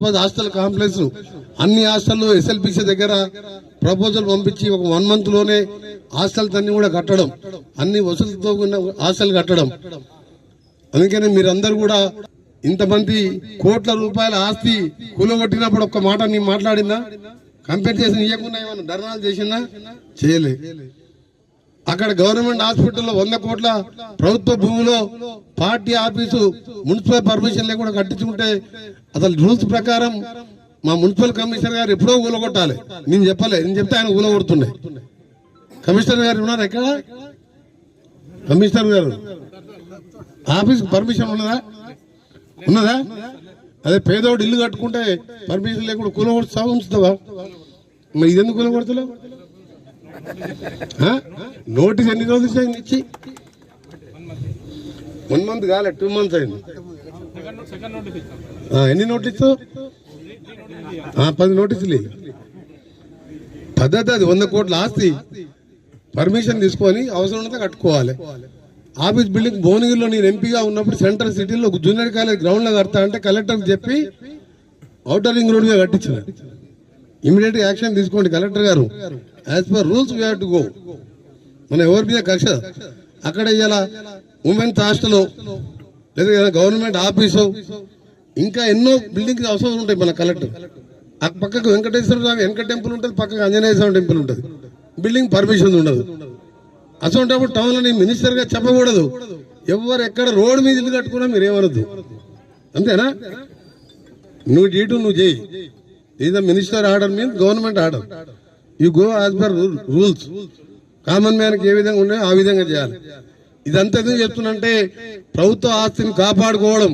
Hostel complex. అన్ని hostel SLPC దగ్గర proposal పంపించి ఒక వన్ మంత్లోనే హాస్టల్స్ అన్ని కూడా కట్టడం. అన్ని వసతులతో ఉన్న హాస్టల్ కట్టడం. అందుకని మీరందరూ కూడా ఇంతమంది కోట్ల రూపాయల ఆస్తి కూలగొట్టినప్పుడు ఒక్క మాట నేను మాట్లాడినా కంపెనీ కంపెన్సేషన్ ఇవ్వకుండా ఏమన్నా ధర్నాలు చేసినా చేయలే. అక్కడ గవర్నమెంట్ హాస్పిటల్లో వంద కోట్ల ప్రభుత్వ భూమిలో పార్టీ ఆఫీసు మున్సిపల్ పర్మిషన్ లేకుండా కట్టించుకుంటే అసలు రూల్స్ ప్రకారం మా మున్సిపల్ కమిషనర్ గారు ఎప్పుడో ఊలగొట్టాలి. నేను చెప్పలే నేను చెప్తే ఆయన ఊలగొడుతుండే. కమిషనర్ గారు ఉన్నారు ఎక్కడ కమిషనర్ గారు. ఆఫీస్ పర్మిషన్ ఉన్నదా? ఉన్నదా? అదే పేదోడు ఇల్లు కట్టుకుంటే పర్మిషన్ లేకుండా కూలగొడుతావా ఉంచుతావా మరి ఇదెందుకు కూలగొడతలేవు నోటీస్ ఎన్ని రోజులు అయింది ఇచ్చి? వన్ మంత్ కాలే టూ మంత్స్ అయింది. ఎన్ని నోటీసు పది నోటీసులు పద్ధతి అది వంద కోట్ల ఆస్తి. పర్మిషన్ తీసుకొని అవసరం ఉంటే కట్టుకోవాలి. ఆఫీస్ బిల్డింగ్ భువనగిరిలో నేను ఎంపీగా ఉన్నప్పుడు సెంట్రల్ సిటీలో జూనియర్ కాలేజ్ గ్రౌండ్లో కడతా అంటే కలెక్టర్ చెప్పి అవుటర్ రింగ్ రోడ్ మీద కట్టించిన. ఇమీడియట్ యాక్షన్ తీసుకోండి కలెక్టర్ గారు. As per rules we to go మన ఎవరి మీద కక్ష? అక్కడ ఇలా ఉమెన్స్ హాస్టల్ లేదా గవర్నమెంట్ ఆఫీసు ఇంకా ఎన్నో బిల్డింగ్స్ అవసరం ఉంటాయి మన కలెక్టర్ ఆ పక్కకు వెంకటేశ్వర స్వామి వెంకట టెంపుల్ ఉంటుంది పక్కకు ఆంజనేయ స్వామి టెంపుల్ ఉంటుంది. బిల్డింగ్ పర్మిషన్ ఉండదు. అసలు టౌన్లో మినిస్టర్గా చెప్పకూడదు. ఎవరు ఎక్కడ రోడ్ మీద ఇల్లు కట్టుకున్నా మీరు ఏమనొద్దు. అంతేనా? నువ్వు డీటు నువ్వు చేయి ఇది the minister order means government order you go as per rules common మ్యాన్కి ఏ విధంగా ఉన్నాయో ఆ విధంగా చేయాలి. ఇదంతా ఎందుకు చెప్తున్నంటే ప్రభుత్వ ఆస్తిని కాపాడుకోవడం.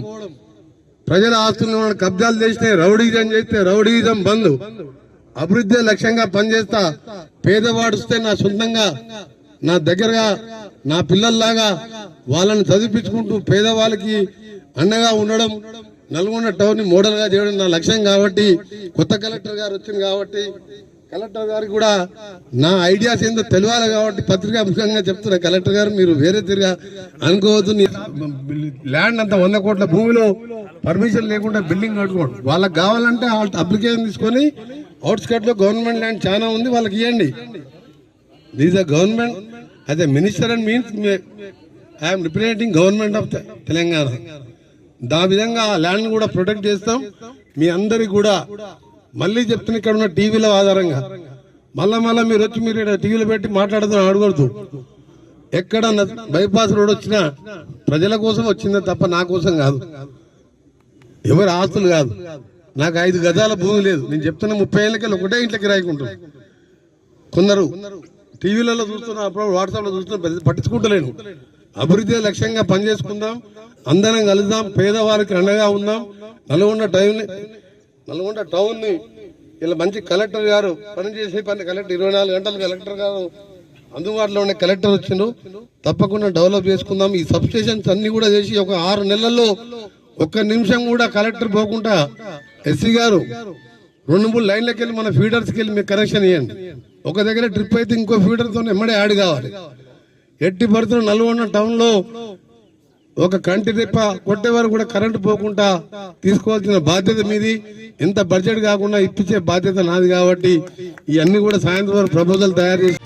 ప్రజల ఆస్తులను మనం కబ్జాలు చేస్తే రౌడీజం చేస్తే రౌడీజం బంద్. అభివృద్ధి లక్ష్యంగా పనిచేస్తా పేదవాడిస్తే నా సొంతంగా నా దగ్గరగా నా పిల్లల్లాగా వాళ్ళని చదివించుకుంటూ పేదవాళ్ళకి అండగా ఉండడం నల్గొండ టౌన్ని మోడల్గా చేయడం నా లక్ష్యం కాబట్టి కొత్త కలెక్టర్ గారు వచ్చింది కాబట్టి కలెక్టర్ గారికి కూడా నా ఐడియాస్ ఏందో తెలియాలి కాబట్టి పత్రికా ముఖ్యంగా చెప్తున్నా. కలెక్టర్ గారు మీరు వేరే తిరిగా అనుకోవద్దు. ల్యాండ్ అంత వంద కోట్ల భూమిలో పర్మిషన్ లేకుండా బిల్డింగ్ కట్టుకోండి. వాళ్ళకి కావాలంటే అప్లికేషన్ తీసుకొని అవుట్స్కట్లో గవర్నమెంట్ ల్యాండ్ చాలా ఉంది వాళ్ళకి ఇవ్వండి these the government as minister and means IM representing government of Telangana దా విధంగా ఆ ల్యాండ్ కూడా ప్రొటెక్ట్ చేస్తాం. మీ అందరికి కూడా మళ్ళీ చెప్తున్న ఇక్కడ ఉన్న టీవీల ఆధారంగా. మళ్ళా మళ్ళా మీరు వచ్చి మీరు ఇక్కడ టీవీలో పెట్టి మాట్లాడుతున్న అడగొద్దు. ఎక్కడ బైపాస్ రోడ్ వచ్చినా ప్రజల కోసం వచ్చిందే తప్ప నా కోసం కాదు. ఎవరి ఆస్తులు కాదు. నాకు ఐదు గజాల భూమి లేదు. నేను చెప్తున్న ముప్పై ఏళ్ళకెళ్ళి ఒకటే ఇంట్లోకి రాయకుంటాను కొందరు టీవీలలో చూస్తున్నా అప్పుడు వాట్సాప్లో చూస్తున్నా పట్టించుకుంటలేను అభివృద్ధి లక్ష్యంగా పనిచేసుకుందాం. అందరం కలుద్దాం. పేదవారికి అండగా ఉందాం. నలుగున్న టైంని నల్గొండ టౌన్ని ఇలా మంచి కలెక్టర్ గారు పనిచేసే పని కలెక్టర్ ఇరవై నాలుగు గంటలు కలెక్టర్ గారు అందుబాటులో ఉండే కలెక్టర్ వచ్చిండు. తప్పకుండా డెవలప్ చేసుకుందాం. ఈ సబ్ స్టేషన్స్ అన్ని కూడా చేసి ఒక ఆరు నెలల్లో ఒక్క నిమిషం కూడా కలెక్టర్ పోకుండా ఎస్సీ గారు రెండు మూడు లైన్లకి వెళ్ళి మన ఫీడర్స్కి వెళ్ళి మీకు కనెక్షన్ ఇవ్వండి ఒక దగ్గర ట్రిప్ అయితే ఇంకో ఫీడర్తో ఎమ్మడే యాడ్ కావాలి. ఎట్టి పరిస్థితులు నల్గొండ టౌన్లో ఒక కంటి రెప్ప కొట్టే వరకు కూడా కరెంటు పోకుండా తీసుకోవాల్సిన బాధ్యత మీది. ఎంత బడ్జెట్ కాకుండా ఇప్పించే బాధ్యత నాది కాబట్టి ఇవన్నీ కూడా సాయంత్రం వరకు ప్రపోజల్ తయారు చేసి